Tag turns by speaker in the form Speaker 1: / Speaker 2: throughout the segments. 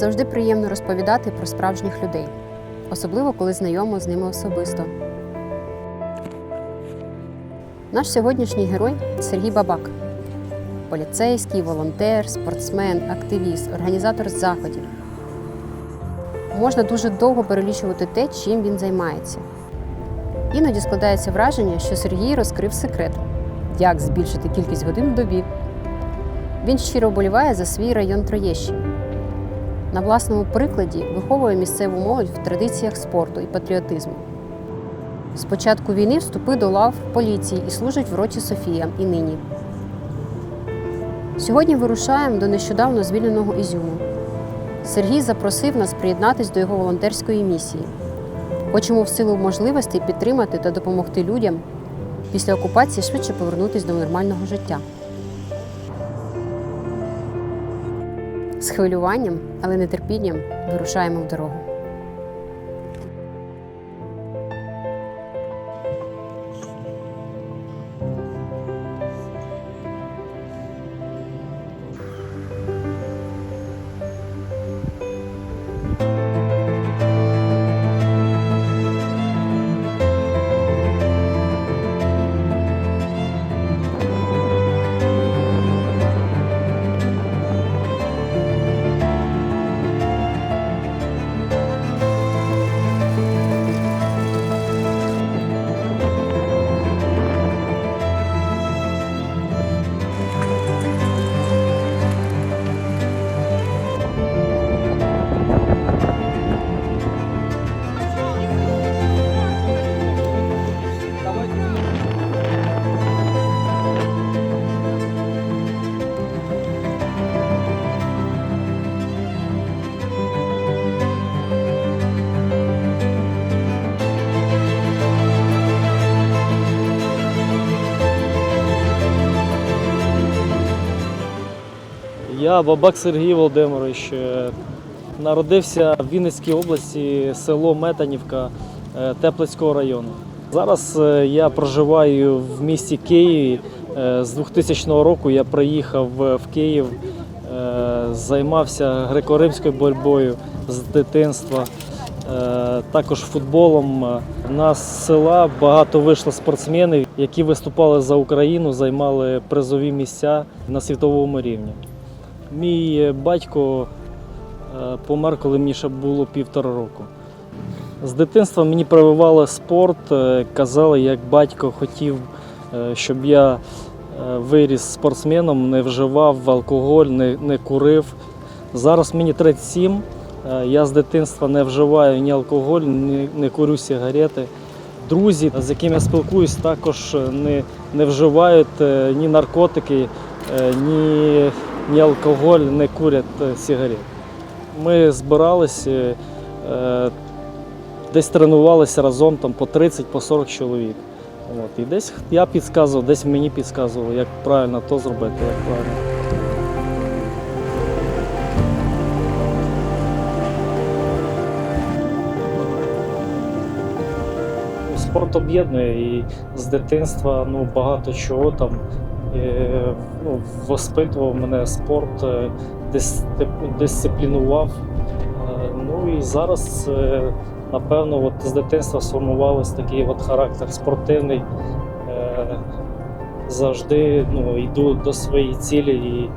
Speaker 1: Завжди приємно розповідати про справжніх людей, особливо коли знайомо з ними особисто. Наш сьогоднішній герой Сергій Бабак. Поліцейський, волонтер, спортсмен, активіст, організатор заходів. Можна дуже довго перелічувати те, чим він займається. Іноді складається враження, що Сергій розкрив секрет, як збільшити кількість годин в добі. Він щиро вболіває за свій район Троєщини. На власному прикладі виховує місцеву молодь в традиціях спорту і патріотизму. З початку війни вступив до лав поліції і служить в роті Софія і нині. Сьогодні вирушаємо до нещодавно звільненого Ізюму. Сергій запросив нас приєднатись до його волонтерської місії. Хочемо в силу можливостей підтримати та допомогти людям після окупації швидше повернутися до нормального життя. З хвилюванням, але нетерпінням вирушаємо в дорогу.
Speaker 2: Я Бабак Сергій Володимирович. е, Народився в Вінницькій області, село Метанівка е, Теплицького району. Зараз е, я проживаю в місті Києві. З 2000 року я приїхав в Київ, займався греко-римською боротьбою з дитинства, також футболом. У нас з села багато вийшло спортсменів, які виступали за Україну, займали призові місця на світовому рівні. Мій е, батько е, помер, коли мені ще було півтора року. З дитинства мені прививали спорт, е, казали, як батько хотів, щоб я виріс спортсменом, не вживав алкоголь, не, не курив. Зараз мені 37. е, Я з дитинства не вживаю ні алкоголь, ні, не курю сигарети. Друзі, з якими я спілкуюсь, також не, не вживають ні наркотики, ні, ні алкоголь, не курять е, сигарет. Ми збиралися, е, десь тренувалися разом там, по 30 по 40 чоловік. От. І десь я підказував, десь мені підказував, як правильно то зробити, як правильно. Спорт об'єднує і з дитинства ну, багато чого там е, ну, воспитував мене спорт, е, дис, дисциплінував. Е, Ну і зараз, е, напевно, от з дитинства сформувався такий от характер спортивний. Завжди ну, йду до своєї цілі і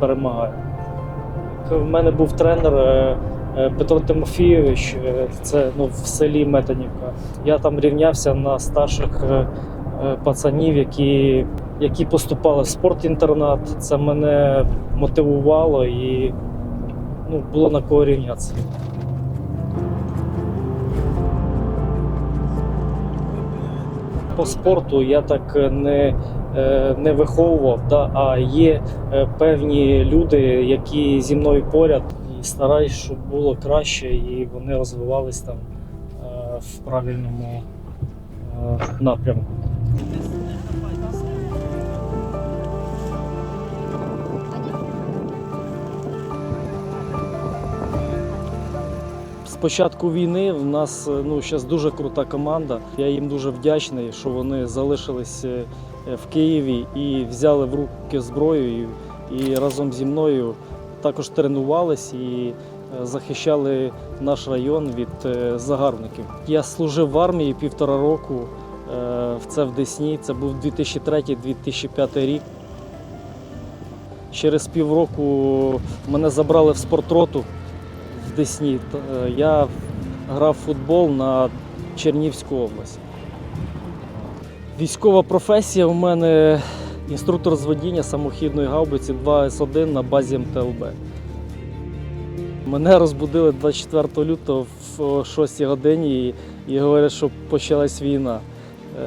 Speaker 2: перемагаю. В мене був тренер Петро Тимофійович, це ну, в селі Метанівка. Я там рівнявся на старших пацанів, які, які поступали в спортінтернат. Це мене мотивувало і ну, було на кого рівнятися. По спорту я так не, е, не виховував, да, а є е, певні люди, які зі мною поряд, і стараюсь, щоб було краще, і вони розвивались там е, в правильному напрямку. Початку війни в нас е, ну, зараз дуже крута команда. Я їм дуже вдячний, що вони залишились е, в Києві і взяли в руки зброю і, і разом зі мною також тренувались і е, захищали наш район від загарбників. Я служив в армії півтора року. Це в Десні. Це був 2003-2005 рік. Через півроку мене забрали в спортроту Десні. Е, Я грав футбол на Чернівську область. Військова професія у мене інструктор з водіння самохідної гаубиці 2С1 на базі МТЛБ. Мене розбудили 24 лютого в 6 годині і, і говорять, що почалась війна.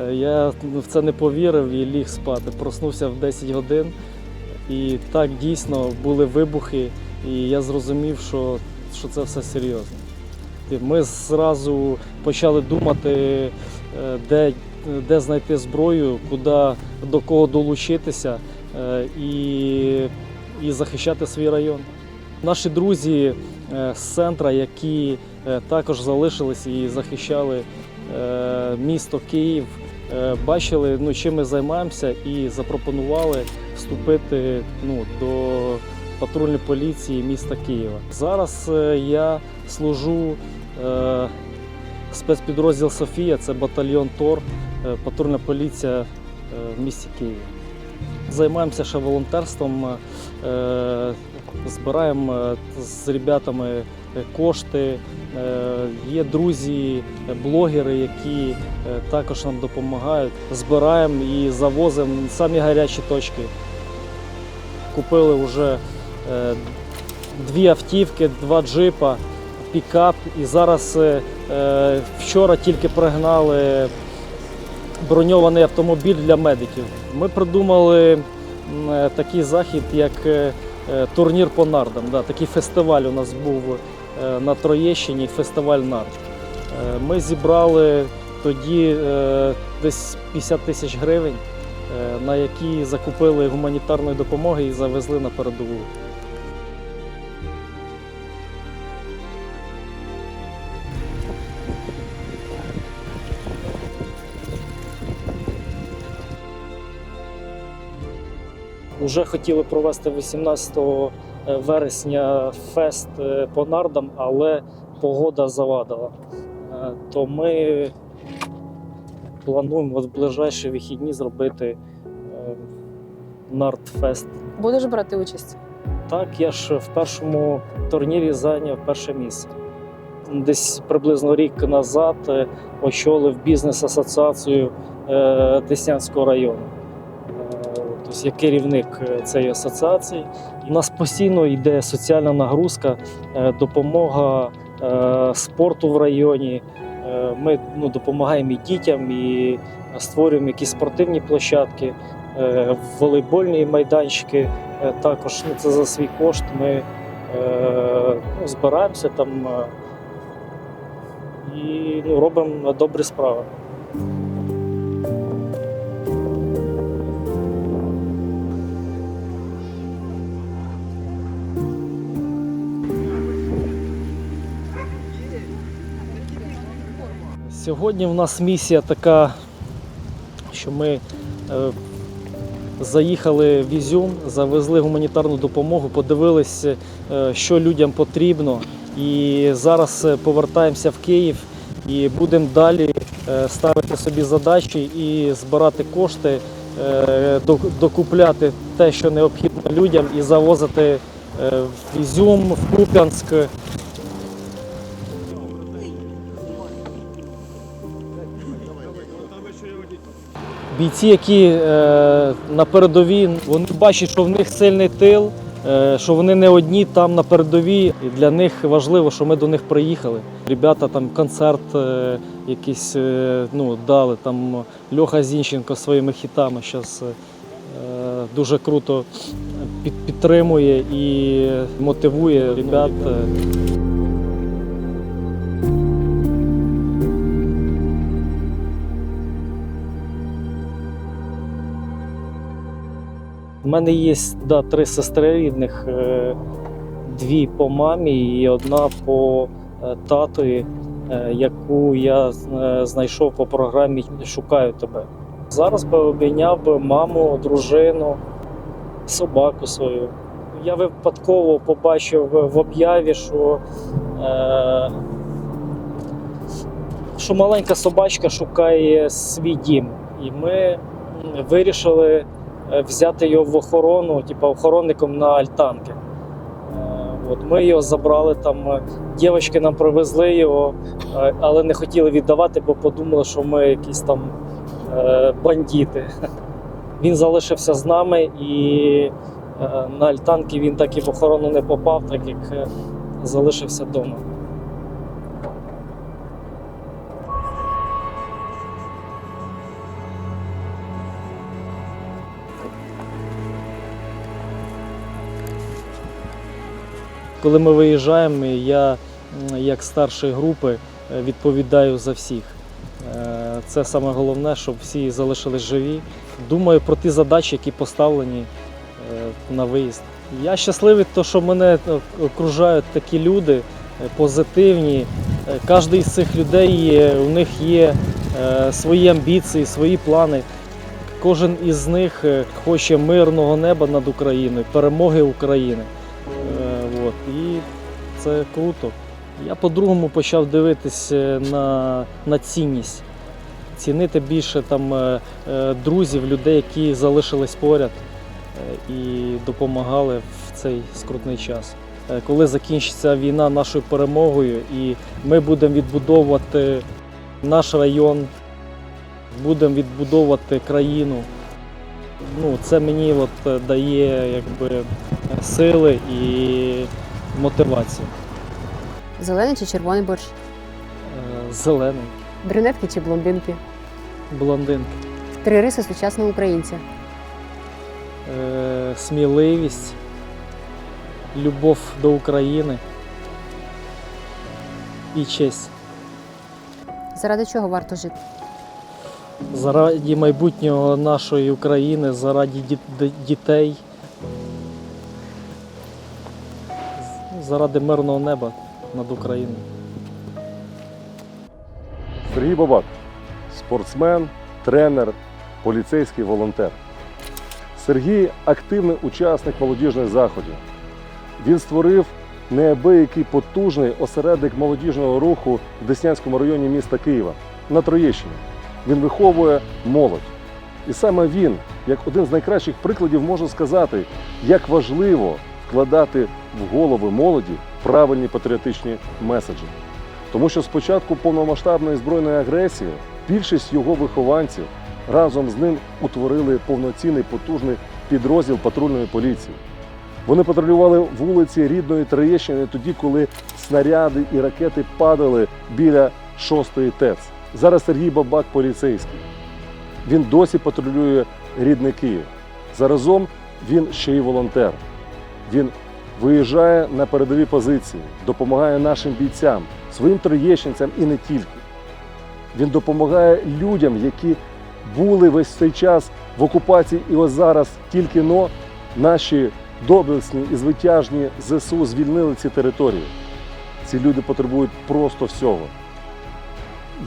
Speaker 2: Е, Я ну, в це не повірив і ліг спати. Проснувся в 10 годин. І так дійсно були вибухи, і я зрозумів, що, що це все серйозно. Ми зразу почали думати, е, де, де знайти зброю, куди, до кого долучитися е, і, і захищати свій район. Наші друзі е, з центра, які також залишились і захищали місто Київ, бачили, ну, чим ми займаємося, і запропонували вступити ну, до патрульної поліції міста Києва. Зараз е, я служу е, спецпідрозділ Софія, це батальйон ТОР, е, патрульна поліція в місті Києві. Займаємося ще волонтерством, збираємо з ребятами кошти. Є друзі, блогери, які також нам допомагають. Збираємо і завозимо самі гарячі точки. Купили вже дві автівки, два джипа, пікап. І зараз е, е, вчора тільки пригнали броньований автомобіль для медиків. Ми придумали е, такий захід, як е, е, турнір по нардам. Такий фестиваль у нас був е, на Троєщині, фестиваль нард. Е, Ми зібрали тоді е, десь 50 тисяч гривень, е, на які закупили гуманітарної допомоги і завезли на передову. Уже хотіли провести 18 вересня фест е, по нардам, але погода завадила. Е, То ми плануємо в ближайші вихідні зробити е, нардфест.
Speaker 3: Будеш брати участь?
Speaker 2: Так, я ж в першому турнірі зайняв перше місце. Десь приблизно рік назад е, очолив бізнес-асоціацію е, Деснянського району. Тобто я керівник е, цієї асоціації. У нас постійно йде соціальна нагрузка, е, допомога е, спорту в районі. Ми ну, допомагаємо і дітям, і створюємо якісь спортивні площадки, волейбольні майданчики. Також ну, це за свій кошт. Ми ну, збираємося там і ну, робимо добрі справи. Сьогодні в нас місія така, що ми е, заїхали в Ізюм, завезли гуманітарну допомогу, подивилися, е, що людям потрібно. І зараз е, повертаємося в Київ і будемо далі ставити собі задачі і збирати кошти, докупляти те, що необхідно людям, і завозити в Ізюм, в Куп'янськ. Бійці, які е, на передовій, вони бачать, що в них сильний тил, е, що вони не одні там на передовій. Для них важливо, що ми до них приїхали. Ребята там концерт е, якийсь ну, дали. Там Льоха Зінченко своїми хітами зараз дуже круто під, підтримує і мотивує ребят. У мене є да, три сестри рідних, е, дві по мамі і одна по е, татові, е, яку я знайшов по програмі Шукаю тебе. Зараз би обійняв би маму, дружину, собаку свою. Я випадково побачив в об'яві, що, е, що маленька собачка шукає свій дім. І ми вирішили взяти його в охорону, типу охоронником на альтанки. Е, От ми його забрали там. е, Дівчатки нам привезли його, е, але не хотіли віддавати, бо подумали, що ми якісь там е, бандити. Він залишився з нами і е, на альтанки він так і в охорону не попав, так як е, залишився вдома. Коли ми виїжджаємо, я як старший групи е, відповідаю за всіх. Е, Це саме головне, щоб всі залишились живі. Думаю про ті задачі, які поставлені е, на виїзд. Я щасливий, то, що мене окружають такі люди позитивні. Кожен із цих людей є, у них є свої амбіції, свої плани. Кожен із них хоче мирного неба над Україною, перемоги України. От. І це круто. Я по-другому почав дивитися на, на цінність, цінити більше там е, е, друзів, людей, які залишились поряд е, і допомагали в цей скрутний час. Коли закінчиться війна нашою перемогою, і ми будемо відбудовувати наш район, будемо відбудовувати країну. Ну, це мені от дає якби, сили і мотивацію.
Speaker 1: Зелений чи червоний борщ?
Speaker 2: Е, Зелений,
Speaker 1: Брюнетки чи блондинки?
Speaker 2: блондинки,
Speaker 1: Три риси сучасного українця.
Speaker 2: е, сміливість, любов до України і честь.
Speaker 1: Заради чого варто жити?
Speaker 2: Заради майбутнього нашої України, заради ді- дітей, заради мирного неба над Україною.
Speaker 3: Сергій Бабак спортсмен, тренер, поліцейський волонтер. Сергій активний учасник молодіжних заходів. Він створив неабиякий потужний осередок молодіжного руху в Деснянському районі міста Києва на Троєщині. Він виховує молодь. І саме він, як один з найкращих прикладів, може сказати, як важливо вкладати в голови молоді правильні патріотичні меседжі. Тому що з початку повномасштабної збройної агресії більшість його вихованців разом з ним утворили повноцінний потужний підрозділ патрульної поліції. Вони патрулювали вулиці рідної Троєщини тоді, коли снаряди і ракети падали біля шостої ТЕЦ. Зараз Сергій Бабак поліцейський. Він досі патрулює рідний Київ. Заразом він ще й волонтер. Він виїжджає на передові позиції, допомагає нашим бійцям, своїм троєщинцям і не тільки. Він допомагає людям, які були весь цей час в окупації, і ось зараз тільки но наші доблесні і звитяжні ЗСУ звільнили ці території. Ці люди потребують просто всього.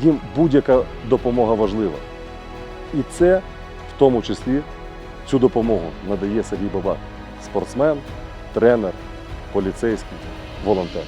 Speaker 3: Їм будь-яка допомога важлива. І це, в тому числі, цю допомогу надає Сергій Бабак. Спортсмен, тренер, поліцейський, волонтер.